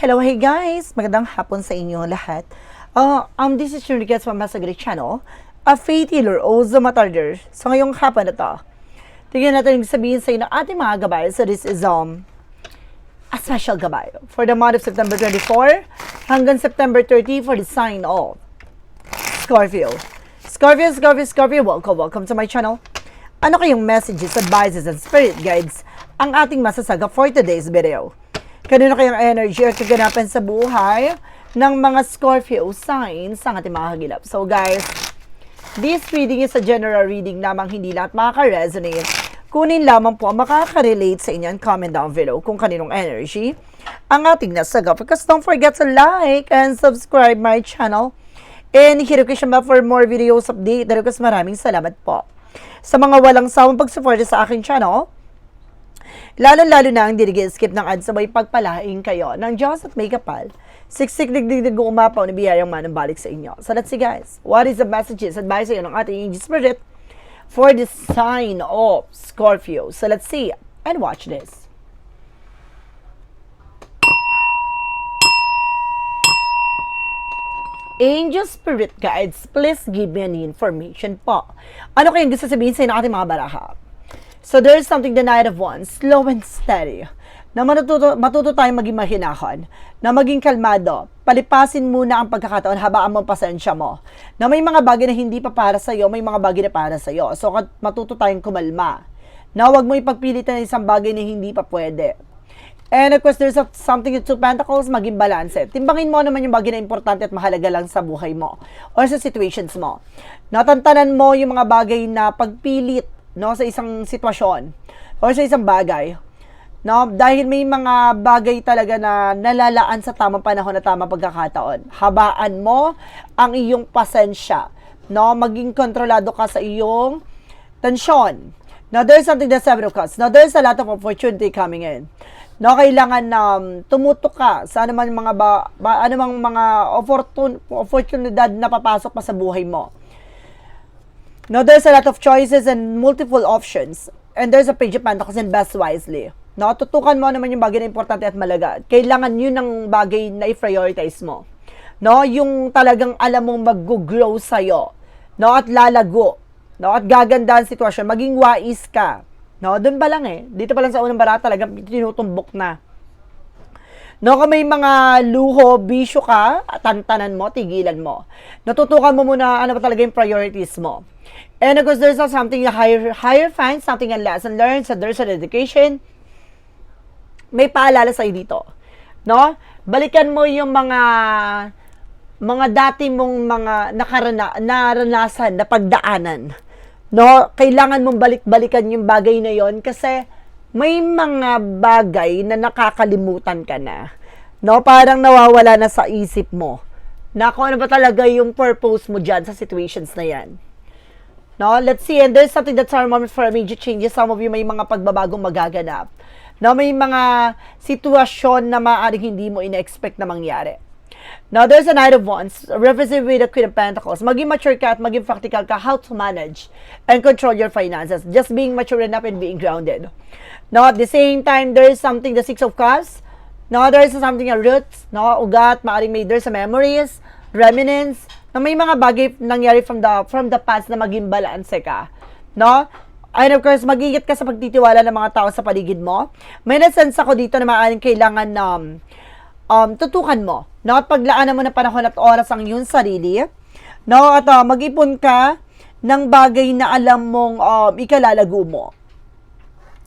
Hello, hey guys! Magandang hapon sa inyo lahat. Uh, um, this is your guest from Masagri Channel, a faith healer o Zamatarder. So ngayong hapon na to, tingnan natin yung sabihin sa inyo ng ating mga gabay. So this is um, a special gabay for the month of September 24 hanggang September 30 for the sign of Scorpio. Scorpio, Scorpio, Scorpio, welcome, welcome to my channel. Ano kayong messages, advices, and spirit guides ang ating masasaga for today's video? Kanino kayong energy at kaganapan sa buhay ng mga Scorpio signs ang ating mga hagilap? So guys, this reading is a general reading lamang hindi lahat makaka-resonate. Kunin lamang po ang makaka-relate sa inyo and comment down below kung kaninong energy ang ating nasaga. Because don't forget to like and subscribe my channel. And hit siya for more videos update. Dahil maraming salamat po. Sa mga walang sawang pagsuporta sa aking channel, Lalo-lalo na ang dirigi-skip ng ads sabay pagpalaing kayo ng Diyos at may kapal. Siksik digdigdig kung umapaw na biyayang manang balik sa inyo. So let's see guys, what is the messages, advice sa'yo ng ating angel spirit for the sign of Scorpio. So let's see and watch this. Angel Spirit Guides, please give me an information po. Ano kayong gusto sabihin sa ating mga baraha? So there's something the Knight of Wands, slow and steady, na matututo, matuto tayong maging mahinahon, na maging kalmado, palipasin muna ang pagkakataon, habaan mo ang pasensya mo, na may mga bagay na hindi pa para sa'yo, may mga bagay na para sa'yo. So kat- matuto tayong kumalma, na huwag mo ipagpilitan ng isang bagay na hindi pa pwede. And of course, there's something in two pentacles, maging balance. Timbangin mo naman yung bagay na importante at mahalaga lang sa buhay mo or sa situations mo. Natantanan mo yung mga bagay na pagpilit no sa isang sitwasyon or sa isang bagay. No, dahil may mga bagay talaga na nalalaan sa tamang panahon at tamang pagkakataon. Habaan mo ang iyong pasensya. No, maging kontrolado ka sa iyong tensyon. Now, there's something that's seven of cups. Now, there's a lot of opportunity coming in. No, kailangan na um, tumutok ka sa anumang mga ba, ba anumang mga opportun, oportunidad na papasok pa sa buhay mo. Now, there's a lot of choices and multiple options. And there's a pentacles and best wisely. No, tutukan mo naman yung bagay na importante at malaga. Kailangan yun ang bagay na i-prioritize mo. No, yung talagang alam mong mag-grow sa'yo. No, at lalago. No, at gaganda ang sitwasyon. Maging wais ka. No, doon pa lang eh. Dito pa lang sa unang bara talagang tinutumbok na. No, kung may mga luho, bisyo ka, tantanan mo, tigilan mo. Natutukan mo muna ano ba talaga yung priorities mo. And of course, there's also something higher, higher fine, something a lesson learned, so there's an education. May paalala sa'yo dito. No? Balikan mo yung mga mga dati mong mga nakarana, naranasan na pagdaanan. No? Kailangan mong balik-balikan yung bagay na yon kasi may mga bagay na nakakalimutan ka na. No? Parang nawawala na sa isip mo. Na kung ano ba talaga yung purpose mo dyan sa situations na yan. No, let's see. And there's something that's our moment for major changes. Some of you may mga pagbabagong magaganap. No, may mga sitwasyon na maaaring hindi mo ina-expect na mangyari. Now, there's a Knight of Wands, represented with the Queen of Pentacles. Maging mature ka at maging practical ka how to manage and control your finances. Just being mature enough and being grounded. Now, at the same time, there is something, the Six of Cups. Now, there is something, a roots, no, ugat, maaaring may, there's a memories, remnants, na may mga bagay nangyari from the from the past na maging balanse ka. No? And of course, magigit ka sa pagtitiwala ng mga tao sa paligid mo. May nasense ako dito na maaaring kailangan um, um, tutukan mo. No? Paglaanan mo ng panahon at oras ang iyong sarili. No? At uh, mag-ipon ka ng bagay na alam mong um, ikalalago mo.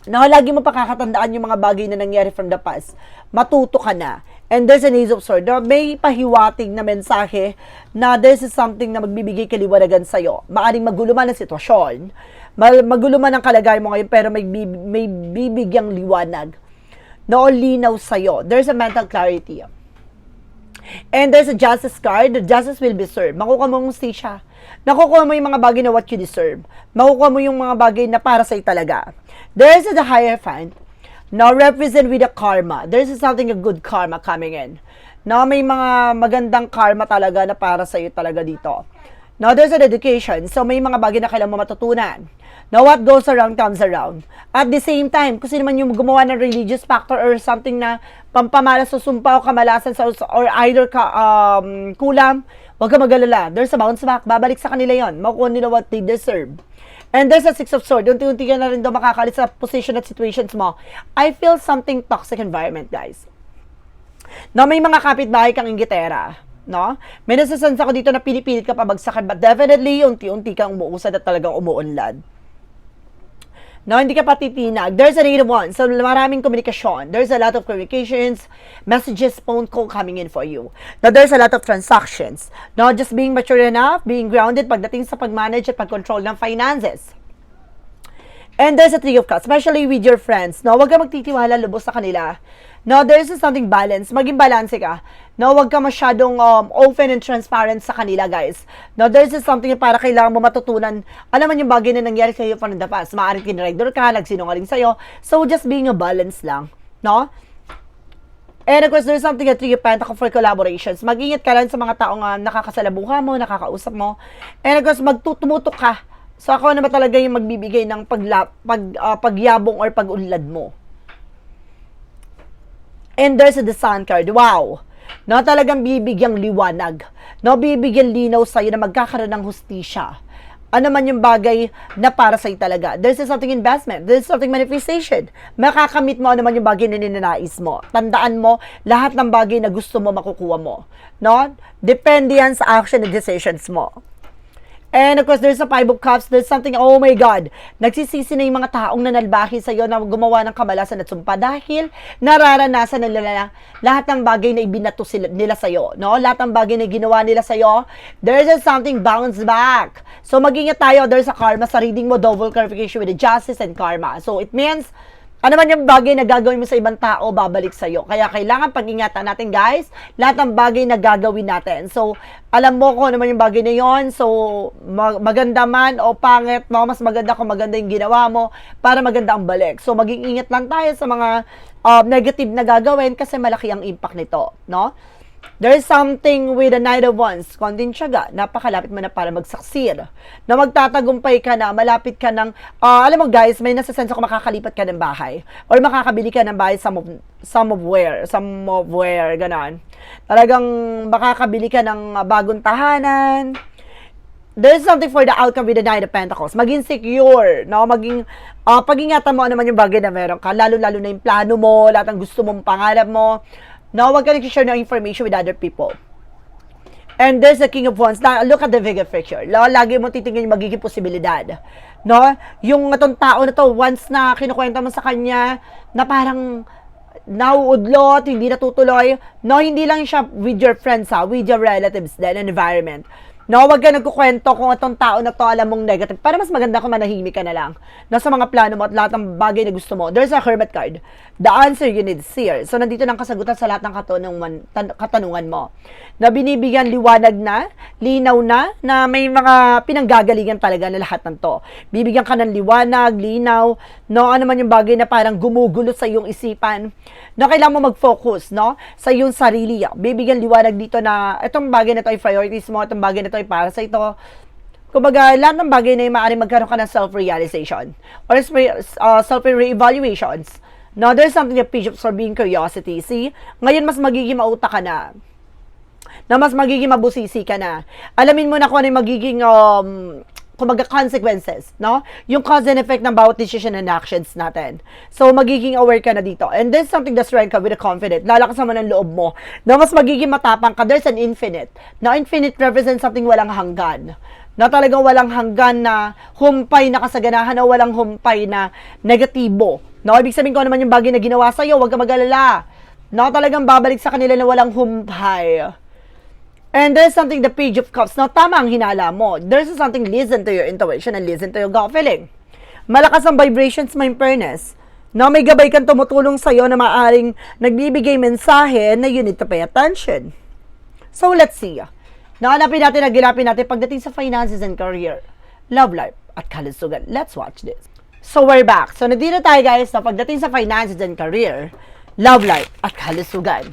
No, lagi mo pakakatandaan yung mga bagay na nangyari from the past. Matuto ka na. And there's an ace of sword. There may pahiwatig na mensahe na this is something na magbibigay kaliwanagan sa'yo. Maaring magulo man ang sitwasyon, magulo man ang kalagayan mo ngayon, pero may, may bibigyang liwanag na o linaw sa'yo. There's a mental clarity. And there's a justice card. The justice will be served. Makukuha mo yung siya. Nakukuha mo yung mga bagay na what you deserve. Makukuha mo yung mga bagay na para sa'yo talaga. There's the higher fund. Now, represent with the karma. There's something a good karma coming in. Now, may mga magandang karma talaga na para sa'yo talaga dito. Now, there's an education. So, may mga bagay na kailangan mo matutunan. Now, what goes around comes around. At the same time, kung sino man yung gumawa ng religious factor or something na pampamalas sa sumpa o kamalasan sa, or either ka, um, kulam, huwag ka magalala. There's a bounce back. Babalik sa kanila yon. Makuha nila what they deserve. And there's a Six of Swords. Unti-unti ka na rin daw makakalit sa position at situations mo. I feel something toxic environment, guys. No, may mga kapitbahay kang inggitera. No? May nasasense ako dito na pinipilit ka pabagsakan, but definitely, unti-unti kang umuusad at talagang umuunlad. No, hindi ka pa titinag. There's a negative one. So, maraming komunikasyon. There's a lot of communications, messages, phone call coming in for you. Now, there's a lot of transactions. No, just being mature enough, being grounded pagdating sa pag-manage at pag-control ng finances. And there's a three of cups, especially with your friends. No, huwag ka magtitiwala lubos sa kanila. No, there's something balance. Maging balance ka. No, huwag ka masyadong um, open and transparent sa kanila, guys. No, there's something na para kailangan mo matutunan. Alam mo yung bagay na nangyari sa'yo from the past. Maaaring kinrightdoor ka, nagsinungaling sa'yo. So, just being a balance lang. No? And of course, there's something that you pentacle for collaborations. Mag-ingat ka lang sa mga taong uh, nakakasalabuha mo, nakakausap mo. And of course, magtutumutok ka. So, ako naman talaga yung magbibigay ng pagla, pag, uh, pagyabong or pag-unlad mo. And there's the sun card. Wow! No, talagang bibigyang liwanag. No, bibigyan linaw sa'yo na magkakaroon ng hustisya. Ano man yung bagay na para sa'yo talaga. There's something investment. There's something manifestation. Makakamit mo ano man yung bagay na ninanais mo. Tandaan mo, lahat ng bagay na gusto mo makukuha mo. No? Depende yan sa action and decisions mo. And of course, there's a five of cups. There's something, oh my God, nagsisisi na yung mga taong nanalbahi sa iyo na gumawa ng kamalasan at sumpa dahil nararanasan nila na lahat ng bagay na ibinato sila, nila sa iyo. No? Lahat ng bagay na ginawa nila sa iyo, there's a something bounce back. So, mag-ingat tayo. There's a karma sa reading mo, double clarification with the justice and karma. So, it means, ano man yung bagay na gagawin mo sa ibang tao, babalik sa'yo. Kaya kailangan pag-ingatan natin, guys, lahat ng bagay na gagawin natin. So, alam mo kung ano man yung bagay na yon So, mag- maganda man o pangit, no? mas maganda kung maganda yung ginawa mo para maganda ang balik. So, maging ingat lang tayo sa mga uh, negative na gagawin kasi malaki ang impact nito, no? There is something with the Knight of Wands, konting tiyaga, napakalapit mo na para mag-succeed. Na magtatagumpay ka na, malapit ka ng, uh, alam mo guys, may nasasense ako makakalipat ka ng bahay. Or makakabili ka ng bahay some of, some of where, some of where, ganon. Talagang makakabili ka ng bagong tahanan, there's something for the outcome with the Nine of Pentacles. Maging secure, no? Maging, uh, pag-ingatan mo ano man yung bagay na meron ka, lalo-lalo na yung plano mo, lahat ng gusto mong pangarap mo, no? Huwag ka nag-share ng information with other people. And there's the King of Wands. Na, look at the bigger picture. No? Lagi mo titingnan yung magiging posibilidad. No? Yung itong tao na to, once na kinukwenta mo sa kanya, na parang nauudlot, hindi natutuloy. No, hindi lang siya with your friends ha, with your relatives then environment. No, wag ka nagkukwento kung itong tao na to alam mong negative. Para mas maganda kung manahimik ka na lang. No, sa mga plano mo at lahat ng bagay na gusto mo. There's a hermit card. The answer you need is here. So, nandito ng kasagutan sa lahat ng katanungan, tan- katanungan mo. Na binibigyan liwanag na, linaw na, na may mga pinanggagalingan talaga na lahat ng to. Bibigyan ka ng liwanag, linaw, no, ano man yung bagay na parang gumugulo sa iyong isipan. No, kailangan mo mag-focus, no, sa iyong sarili. Bibigyan liwanag dito na itong bagay na to ay priorities mo, itong bagay na to ay para sa ito. Kumbaga, lahat ng bagay na yung maaaring magkaroon ka ng self-realization or uh, self-re-evaluations. No, there's something that page for being curiosity. See, ngayon mas magiging mauta ka na na mas magiging mabusisi ka na. Alamin mo na kung ano yung magiging um, kumbaga consequences, no? Yung cause and effect ng bawat decision and actions natin. So, magiging aware ka na dito. And there's something that's strength ka with a confident. Lalakas naman ang loob mo. Na mas magiging matapang ka. There's an infinite. Na infinite represents something walang hanggan. Na talagang walang hanggan na humpay na kasaganahan na walang humpay na negatibo. No, ibig sabihin ko naman yung bagay na ginawa sa'yo, huwag ka mag-alala. No, talagang babalik sa kanila na walang humpay. And there's something, the page of cups. Now, tama ang hinala mo. There's something, listen to your intuition and listen to your gut feeling. Malakas ang vibrations, my fairness. Now, may gabay kang tumutulong sa'yo na maaring nagbibigay mensahe na you need to pay attention. So, let's see. Now, hanapin natin, nagilapin natin pagdating sa finances and career, love life, at kalusugan. Let's watch this. So, we're back. So, nandito tayo guys na pagdating sa finances and career, love life, at kalusugan.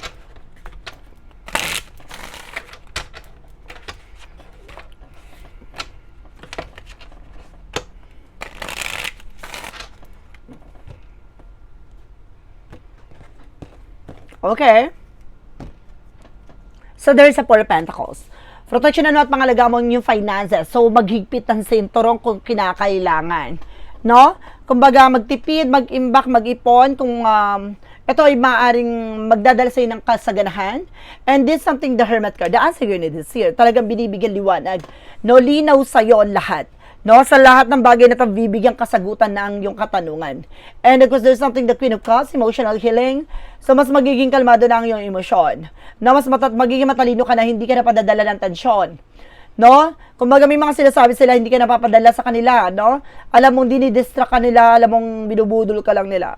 Okay? So, there's a Four of Pentacles. Protection na at pangalaga mo yung finances. So, maghigpit ng sinturong kung kinakailangan. No? Kumbaga, magtipid, mag-imbak, mag-ipon kung um, ito ay maaring magdadala sa'yo ng kasaganahan. And this something the Hermit card. The answer you need is here. Talagang binibigyan liwanag. No, linaw sa'yo lahat. No, sa lahat ng bagay na ito, bibigyan kasagutan ng yung katanungan. And of course, there's something the Queen of Cups, emotional healing. So, mas magiging kalmado na ang iyong emosyon. No, mas matat magiging matalino ka na hindi ka na padadala ng tensyon. No? Kumbaga may mga sinasabi sila, hindi ka napapadala sa kanila, no? Alam mong dinidistract ka nila, alam mong binubudol ka lang nila.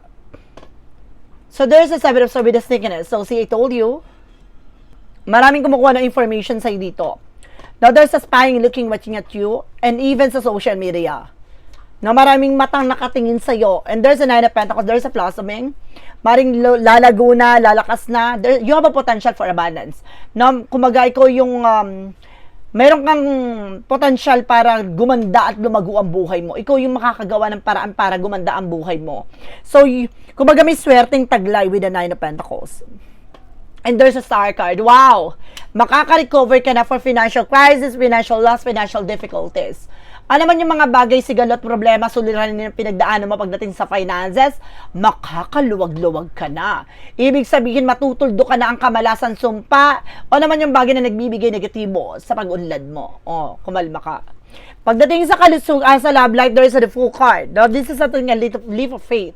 So, there's a seven of swords with the sneakiness. So, see, I told you, maraming kumukuha ng information sa'yo dito. Now, there's a spying looking, watching at you, and even sa social media. Na maraming matang nakatingin sa'yo. And there's a nine of pentacles, there's a blossoming. Maring lalago na, lalakas na. There, you have a potential for abundance. Na, kumaga, ikaw yung, um, meron kang potential para gumanda at lumago ang buhay mo. Ikaw yung makakagawa ng paraan para gumanda ang buhay mo. So, kumbaga may swerteng taglay with the nine of pentacles. And there's a star card. Wow! Makaka-recover ka na for financial crisis, financial loss, financial difficulties. Ano man yung mga bagay, sigalot, problema, suliranin yung pinagdaanan mo pagdating sa finances, makakaluwag-luwag ka na. Ibig sabihin, matutuldo ka na ang kamalasan sumpa, o naman yung bagay na nagbibigay negatibo sa pag-unlad mo. O, kumalma ka. Pagdating sa kalusug, ah, sa love life, there is a the full card. No? This is a leap of, leap of faith.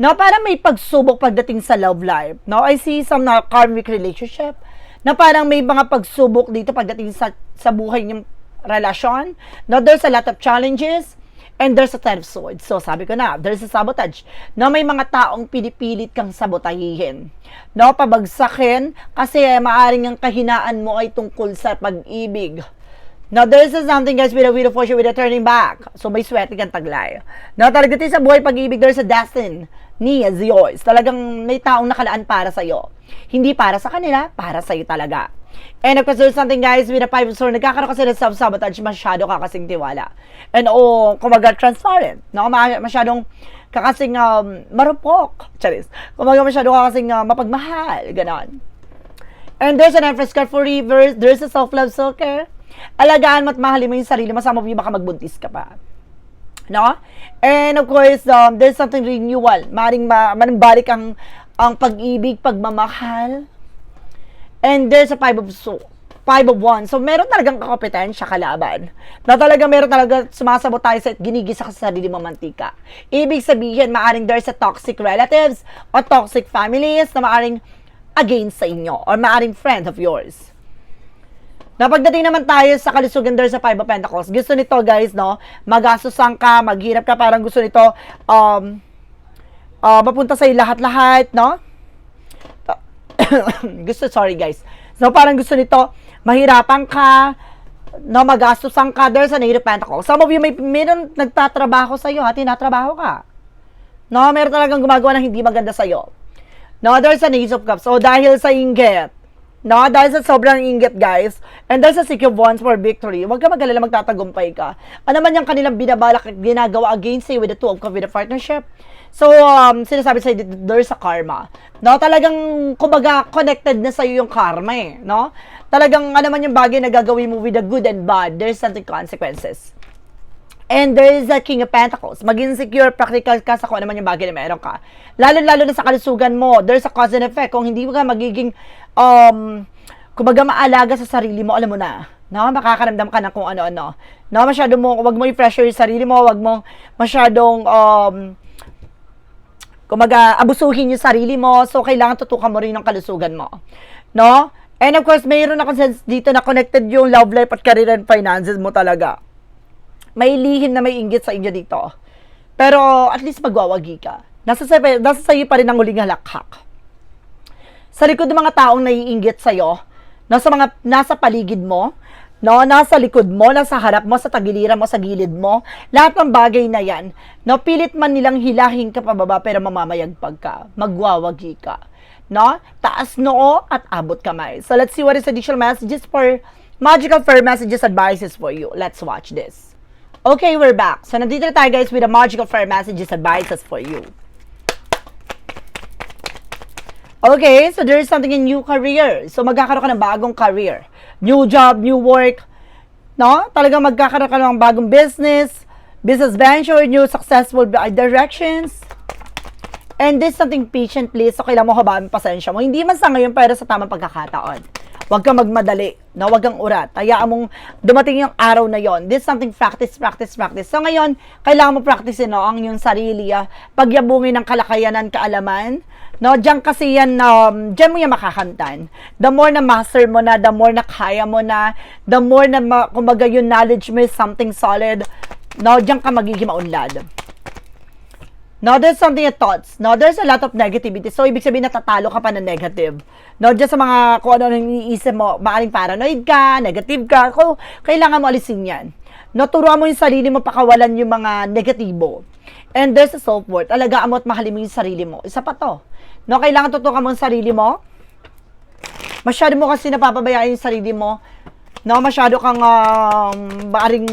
No, para may pagsubok pagdating sa love life. No, I see some na karmic relationship na parang may mga pagsubok dito pagdating sa sa buhay niyong relasyon. No, there's a lot of challenges and there's a ten of swords. So, sabi ko na, there's a sabotage. No, may mga taong pinipilit kang sabotahihin. No, pabagsakin kasi maaring ang kahinaan mo ay tungkol sa pag-ibig. Now, there is something guys with a wheel of fortune with a turning back. So, may swerte kang taglay. Now, talaga sa buhay pag-ibig, there's a destiny as yours. Talagang may taong nakalaan para sa'yo. Hindi para sa kanila, para sa'yo talaga. And of course, there's something guys with a five of swords, nagkakaroon kasi ng self-sabotage, masyado ka kasing tiwala. And oh, kumaga transparent. No? Ma- Masyadong kakasing um, marupok. Charis. Kumaga masyado ka kasing uh, mapagmahal. Ganon. And there's an Empress card for reverse. There's a self-love soaker. Alagaan mo at mahalin mo yung sarili mo. Sama mo baka magbuntis ka pa. No? And of course, um, there's something renewal. Maring ma manambalik ang ang pag-ibig, pagmamahal. And there's a five of so five of wands. So, meron talagang kakompetensya kalaban. Na talaga meron talaga sumasabot tayo sa ginigisa ka sa sarili mo mantika. Ibig sabihin, maaring there's a toxic relatives o toxic families na maaring against sa inyo or maaring friend of yours. Na pagdating naman tayo sa kalusugan there sa Five of Pentacles, gusto nito guys, no, magastusan ka, maghirap ka, parang gusto nito, um, uh, mapunta sa'yo lahat-lahat, no? gusto, sorry guys. So, parang gusto nito, mahirapan ka, no, magastusan ka, there's an Eight of Pentacles. Some of you, may, meron nagtatrabaho sa'yo, ha, tinatrabaho ka. No, meron talagang gumagawa ng hindi maganda sa'yo. No, there's an Ace of Cups. So, dahil sa inggit, No, dahil sa sobrang inggit, guys, and there's a seek of wands for victory, huwag ka magalala magtatagumpay ka. Ano man yung kanilang binabalak at ginagawa against you with the two of a partnership. So, um, sinasabi sa there's a karma. No, talagang, kumbaga, connected na sa'yo yung karma eh, no? Talagang, ano man yung bagay na gagawin mo with the good and bad, there's something consequences. And there is a King of Pentacles. Maging secure, practical ka sa kung ano man yung bagay na meron ka. Lalo-lalo na sa kalusugan mo, there's a cause and effect. Kung hindi mo ka magiging, um, kumbaga maalaga sa sarili mo, alam mo na, no? Makakaramdam ka na kung ano-ano. No? Masyado mo, wag mo i-pressure yung sarili mo, wag mo masyadong, um, kumbaga, abusuhin yung sarili mo. So, kailangan tutukan mo rin ng kalusugan mo. No? And of course, mayroon ako sense dito na connected yung love life at career and finances mo talaga may lihim na may inggit sa inyo dito. Pero at least magwawagi ka. Nasa, sa, nasa sa'yo pa rin ang huling halakhak. Sa likod ng mga taong naiinggit sa'yo, nasa mga nasa paligid mo, no, nasa likod mo, nasa harap mo, sa tagiliran mo, sa gilid mo, lahat ng bagay na yan, no, pilit man nilang hilahin ka pababa pero mamamayagpag ka, magwawagi ka. No? Taas noo at abot kamay. So let's see what is additional messages for magical fair messages advices for you. Let's watch this. Okay, we're back. So, nandito na tayo guys with the magical fair messages advices for you. Okay, so there is something in new career. So magkakaroon ka ng bagong career. New job, new work. No? Talagang magkakaroon ka ng bagong business, business venture, new successful directions. And this something patient, please. So, kailangan mo habaan pasensya mo. Hindi man sa ngayon, pero sa tamang pagkakataon. Huwag kang magmadali. No? Huwag kang urat. Hayaan mong dumating yung araw na yon. This something practice, practice, practice. So, ngayon, kailangan mo practice no, ang yung sarili. Ah, pagyabungin ng kalakayanan, kaalaman. No, diyan kasi yan, um, diyan mo yan makakantan. The more na master mo na, the more na kaya mo na, the more na, ma- kumbaga, yung knowledge mo is something solid, no, diyan ka magiging maunlad. No, there's something at thoughts. No, there's a lot of negativity. So, ibig sabihin natatalo ka pa ng negative. No, just sa mga kung ano nang iniisip mo, maaring paranoid ka, negative ka, kung kailangan mo alisin yan. No, turuan mo yung sarili mo pakawalan yung mga negatibo. And there's a self-worth. Alagaan mo at mahalin mo yung sarili mo. Isa pa to. No, kailangan tutukan mo yung sarili mo. Masyado mo kasi napapabayaan yung sarili mo. No, masyado kang um, maaring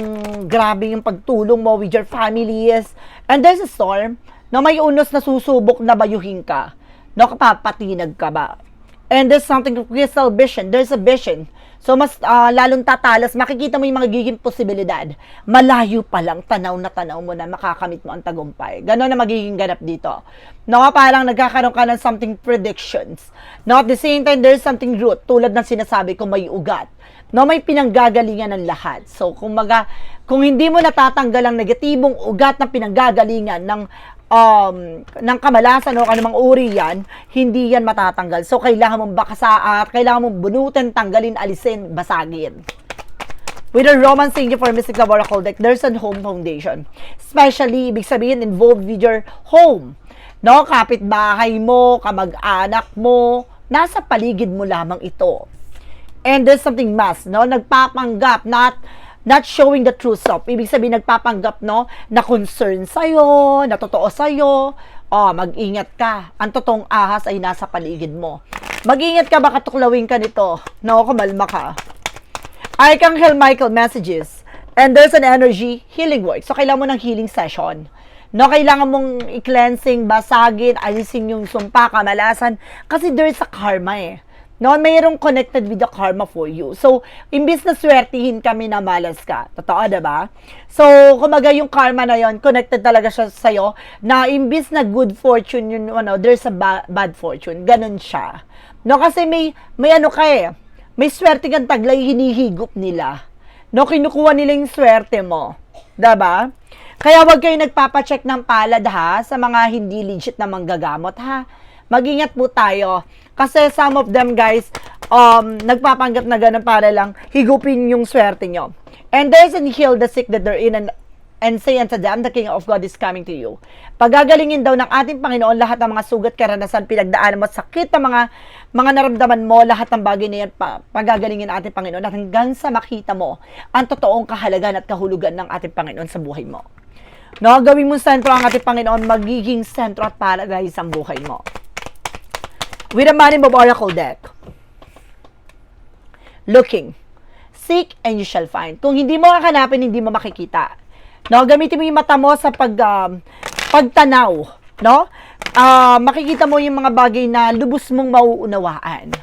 grabe yung pagtulong mo with your families. And there's a storm. No, may unos na susubok na bayuhin ka. No, kapapatinag ka ba? And there's something crystal vision. There's a vision. So, mas ah, lalong tatalas, makikita mo yung mga giging posibilidad. Malayo pa lang, tanaw na tanaw mo na makakamit mo ang tagumpay. Ganon na magiging ganap dito. No, parang nagkakaroon ka ng something predictions. No, at the same time, there's something root. Tulad ng sinasabi ko, may ugat. No, may pinanggagalingan ng lahat. So, kung maga, kung hindi mo natatanggal ang negatibong ugat na pinanggagalingan ng um, ng kamalasan o anumang uri yan, hindi yan matatanggal. So, kailangan mong bakasaat, kailangan mong bunutin, tanggalin, alisin, basagin. With a Roman Angel for Mystic Love Oracle deck, there's a home foundation. Especially, ibig sabihin, involved with your home. No, kapitbahay mo, kamag-anak mo, nasa paligid mo lamang ito. And there's something mass, no? Nagpapanggap, not not showing the true self. Ibig sabihin, nagpapanggap, no? Na concern sa'yo, na totoo sa'yo. Oh, mag-ingat ka. Ang totoong ahas ay nasa paligid mo. Mag-ingat ka, baka tuklawin ka nito. No, kumalma ka. Archangel Michael messages. And there's an energy healing work. So, kailangan mo ng healing session. No, kailangan mong i-cleansing, basagin, alisin yung sumpa, kamalasan. Kasi there's a karma eh. No, mayroong connected with the karma for you. So, imbis na swertihin kami na malas ka. Totoo, diba? So, kumaga yung karma na yon connected talaga siya sa'yo, na imbis na good fortune yun, ano, there's a ba- bad fortune. Ganon siya. No, kasi may, may ano ka eh, may swerte kang taglay, hinihigop nila. No, kinukuha nila yung swerte mo. Diba? Kaya wag kayo nagpapacheck ng palad ha, sa mga hindi legit na manggagamot ha. Mag-ingat po tayo. Kasi some of them guys, um, nagpapanggap na ganun para lang higupin yung swerte nyo. And there's an heal the sick that they're in and, and say unto them, the King of God is coming to you. Pagagalingin daw ng ating Panginoon lahat ng mga sugat, karanasan, pinagdaanan mo, sakit ng mga mga naramdaman mo, lahat ng bagay na yan, pa, pagagalingin ng ating Panginoon at hanggang sa makita mo ang totoong kahalagan at kahulugan ng ating Panginoon sa buhay mo. No, gawin mo sentro ang ating Panginoon, magiging sentro at paradise ang buhay mo. With a Money Mob Oracle deck. Looking. Seek and you shall find. Kung hindi mo kakanapin, hindi mo makikita. No, gamitin mo yung mata mo sa pag um, pagtanaw, no? Ah, makikita mo yung mga bagay na lubos mong mauunawaan.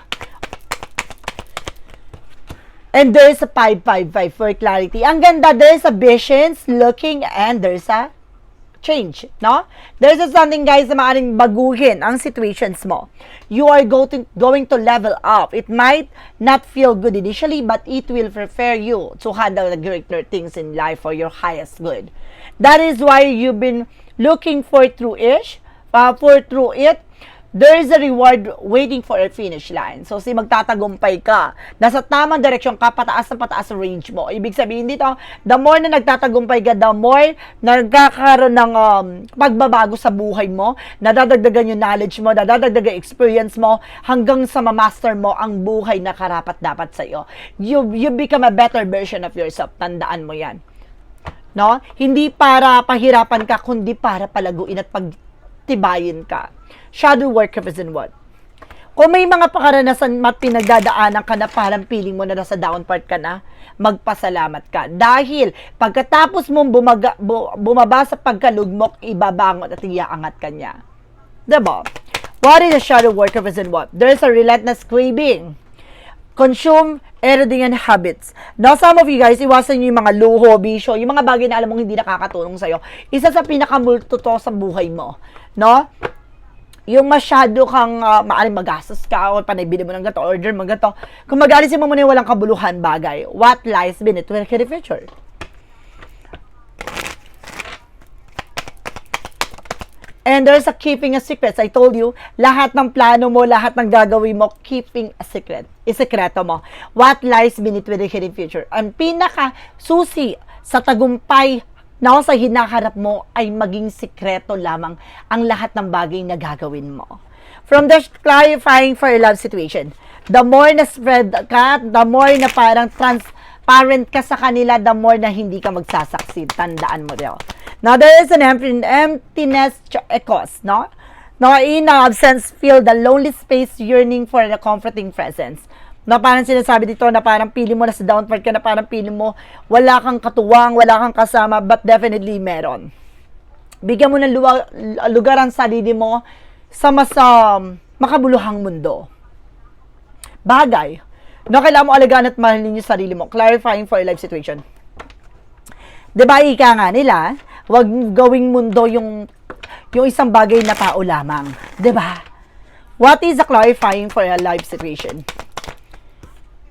And there's a 555 for clarity. Ang ganda, there's a visions, looking, and there's a change, no? There's a something, guys, na maaaring baguhin ang situations mo. You are go to, going to level up. It might not feel good initially, but it will prepare you to handle the greater things in life for your highest good. That is why you've been looking for through ish, uh, for through it, there is a reward waiting for a finish line. So, si magtatagumpay ka. Nasa tamang direksyon ka, pataas na pataas ang range mo. Ibig sabihin dito, the more na nagtatagumpay ka, the more nagkakaroon ng um, pagbabago sa buhay mo, nadadagdagan yung knowledge mo, nadadagdagan yung experience mo, hanggang sa ma-master mo ang buhay na karapat dapat sa iyo. You, you become a better version of yourself. Tandaan mo yan. No? Hindi para pahirapan ka, kundi para palaguin at pagtibayin ka. Shadow work represent what? Kung may mga pakaranasan at pinagdadaanan ka na parang feeling mo na nasa down part ka na, magpasalamat ka. Dahil pagkatapos mong bumaga, bu, bumaba sa pagkalugmok, ibabangon at iaangat ka niya. Diba? What is a shadow work represent what? There is a relentless craving. Consume everything and habits. Now, some of you guys, iwasan nyo yung mga luho, bisyo, yung mga bagay na alam mong hindi nakakatulong sa'yo. Isa sa pinakamulto to sa buhay mo. No? yung masyado kang uh, maaaring magastos ka o panay mo ng gato, order mo ng gato. Kung mag-alisin mo muna yung walang kabuluhan bagay, what lies beneath the future? And there's a keeping a secret. I told you, lahat ng plano mo, lahat ng gagawin mo, keeping a secret. Isekreto mo. What lies beneath the hidden future? Ang pinaka susi sa tagumpay na sa hinaharap mo ay maging sikreto lamang ang lahat ng bagay na gagawin mo. From the clarifying for a love situation, the more na spread ka, the more na parang transparent ka sa kanila, the more na hindi ka magsasucceed. Tandaan mo rin. Now, there is an emptiness echoes, no? No, in absence, feel the lonely space yearning for the comforting presence. Na parang sinasabi dito na parang pili mo na sa downward ka na parang pili mo wala kang katuwang, wala kang kasama, but definitely meron. Bigyan mo ng luwa, lugar ang sarili mo sa mas um, makabuluhang mundo. Bagay. No, kailangan mo alagaan at mahalin yung sarili mo. Clarifying for a life situation. Diba, ika nga nila, wag gawing mundo yung yung isang bagay na tao lamang. ba? What is a clarifying for a life situation?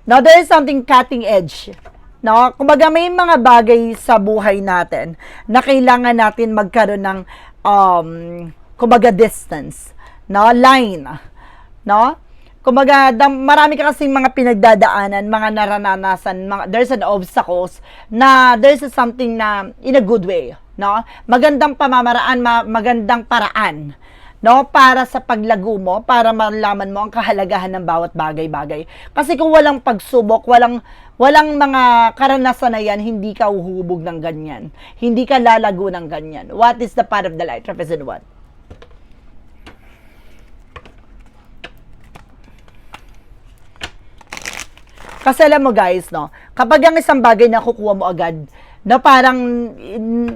Now, there is something cutting edge. No? Kumbaga, may mga bagay sa buhay natin na kailangan natin magkaroon ng, um, kumbaga, distance. No? Line. No? Kumbaga, marami ka kasing mga pinagdadaanan, mga naranasan, mga, there's an obstacles na there's something na in a good way no? Magandang pamamaraan, ma- magandang paraan, no? Para sa paglago mo, para malaman mo ang kahalagahan ng bawat bagay-bagay. Kasi kung walang pagsubok, walang walang mga karanasan na yan, hindi ka uhubog ng ganyan. Hindi ka lalago ng ganyan. What is the part of the light? Represent what? Kasi alam mo guys, no, kapag ang isang bagay na kukuha mo agad, na parang,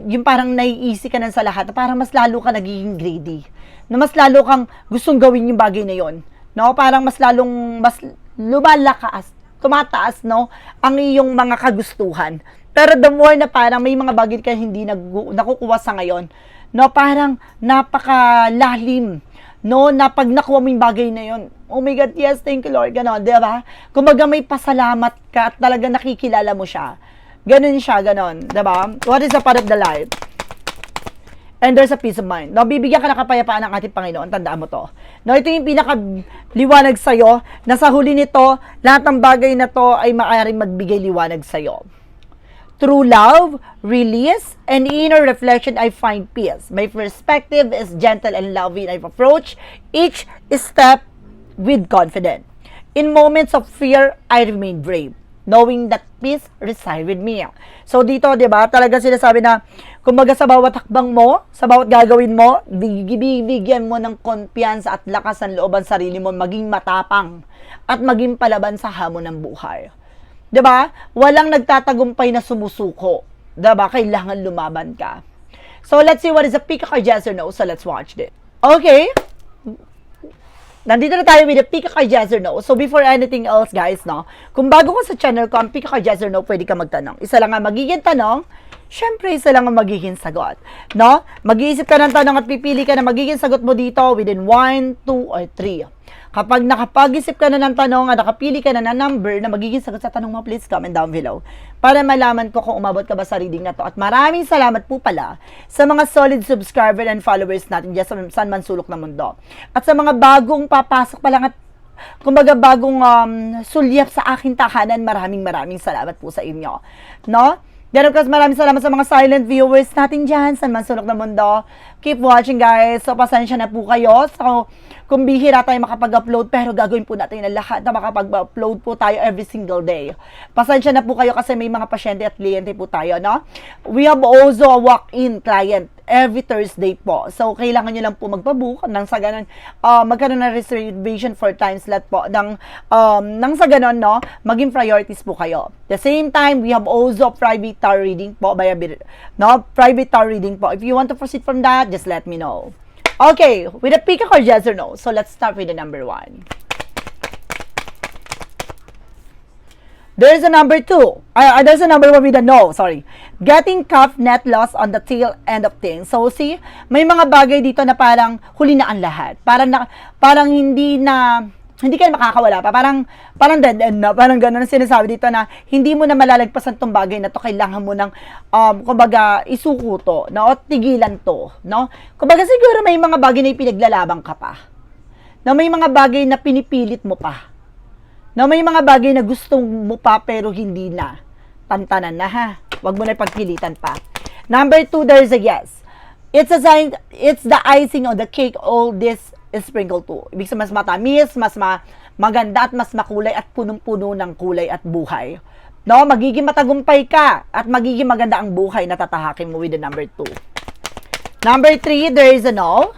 yung parang naiisi ka na sa lahat, na parang mas lalo ka nagiging greedy. Na mas lalo kang gustong gawin yung bagay na yon No? Parang mas lalong, mas lumalakas, tumataas, no? Ang iyong mga kagustuhan. Pero the more na parang may mga bagay ka hindi nag, nakukuha sa ngayon, no? Parang napakalalim, no? Na pag nakuha mo yung bagay na yon oh my God, yes, thank you Lord, gano'n, di ba? Kumbaga may pasalamat ka at talaga nakikilala mo siya Ganun siya, ganun. Diba? What is the part of the light? And there's a peace of mind. No, bibigyan ka ng kapayapaan ng ating Panginoon. Tandaan mo to. No, ito yung pinakaliwanag sa'yo na sa huli nito, lahat ng bagay na to ay maaaring magbigay liwanag sa'yo. Through love, release, and inner reflection, I find peace. My perspective is gentle and loving. I approach each step with confidence. In moments of fear, I remain brave knowing that peace reside with me. So dito, 'di ba? Talaga sinasabi na kumbaga sa bawat hakbang mo, sa bawat gagawin mo, bibigyan mo ng kumpiyansa at lakas ng loob ang sarili mo maging matapang at maging palaban sa hamon ng buhay. 'Di ba? Walang nagtatagumpay na sumusuko. 'Di ba? Kailangan lumaban ka. So let's see what is a pick or yes or no. So let's watch it. Okay nandito na tayo with the pick a yes or no. So before anything else guys, no, kung bago ka sa channel ko, ang pick a yes or no, pwede ka magtanong. Isa lang ang magiging tanong, syempre isa lang ang magiging sagot. No? Mag-iisip ka ng tanong at pipili ka na magiging sagot mo dito within 1, 2, or 3. Kapag nakapag-isip ka na ng tanong at nakapili ka na ng number na magiging sagot sa tanong mo, please comment down below para malaman ko kung umabot ka ba sa reading na to. At maraming salamat po pala sa mga solid subscriber and followers natin dyan sa San Man Sulok na Mundo. At sa mga bagong papasok pa lang at kumbaga bagong um, sulyap sa aking tahanan, maraming maraming salamat po sa inyo. No? Ganun kas maraming salamat sa mga silent viewers natin dyan sa Mansulok na Mundo. Keep watching guys. So, pasensya na po kayo. So, kung bihira tayo makapag-upload, pero gagawin po natin ang lahat na makapag-upload po tayo every single day. Pasensya na po kayo kasi may mga pasyente at kliyente po tayo, no? We have also a walk-in client every Thursday po. So, kailangan nyo lang po magpabook nang sa ganun, uh, magkaroon ng reservation for time slot po. Nang, um, nang sa ganun, no, maging priorities po kayo. The same time, we have also private tarot reading po, by no, private tarot reading po. If you want to proceed from that, just let me know. Okay, with a pick or yes or no. So let's start with the number one. There's a number two. Uh, there's a number one with a no. Sorry. Getting cuff net loss on the tail end of things. So see, may mga bagay dito na parang huli na ang lahat. Parang na, parang hindi na hindi kayo makakawala pa. Parang, parang dead end na. Parang ganun ang sinasabi dito na hindi mo na malalagpasan tong bagay na to. Kailangan mo ng, um, kumbaga, isuko to, no? O tigilan to, no? Kumbaga siguro may mga bagay na ipinaglalaban ka pa. Na may mga bagay na pinipilit mo pa na may mga bagay na gusto mo pa pero hindi na. Tantanan na ha. Huwag mo na pagpilitan pa. Number two, there's a yes. It's a sign, it's the icing on the cake all this is sprinkled to. Ibig sabihin, mas matamis, mas ma, maganda at mas makulay at punong-puno ng kulay at buhay. No, magiging matagumpay ka at magiging maganda ang buhay na tatahakin mo with the number two. Number three, there is a no.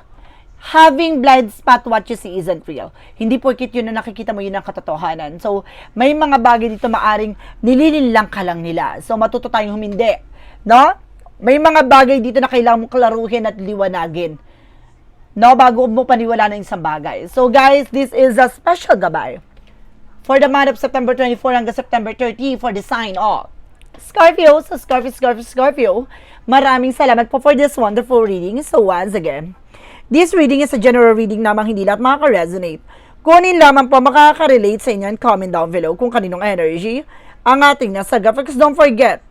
Having blind spot what you see isn't real. Hindi porkit yun na nakikita mo yun ang katotohanan. So, may mga bagay dito maaring nililin lang ka lang nila. So, matuto tayong humindi. No? May mga bagay dito na kailangan mong klaruhin at liwanagin. No? Bago mo paniwala ng isang bagay. So, guys, this is a special gabay for the month of September 24 hanggang September 30 for the sign of Scorpio. So, Scorpio, Scorpio, Scorpio. Maraming salamat po for this wonderful reading. So, once again, this reading is a general reading namang hindi lahat makaka-resonate. Kunin lamang po makaka-relate sa inyo and comment down below kung kaninong energy ang ating nasa Because don't forget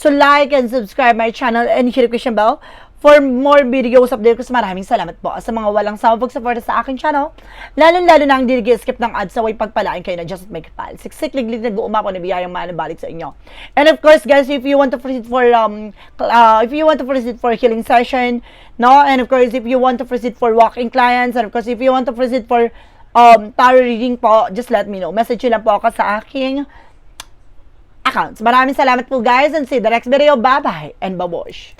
to like and subscribe my channel and hit the question bell for more videos update ko. Maraming salamat po sa mga walang sawang pagsuporta sa aking channel. Lalo-lalo na ang di skip ng ads sa way pagpalain kayo na just make kapal. Siksik liglig nag-uumako na biyayang manabalik sa inyo. And of course, guys, if you want to proceed for um uh, if you want to proceed for healing session, no, and of course, if you want to proceed for walk-in clients, and of course, if you want to proceed for um tarot reading po, just let me know. Message nyo lang po ako sa aking accounts. Maraming salamat po guys and see the next video. Bye-bye and babosh.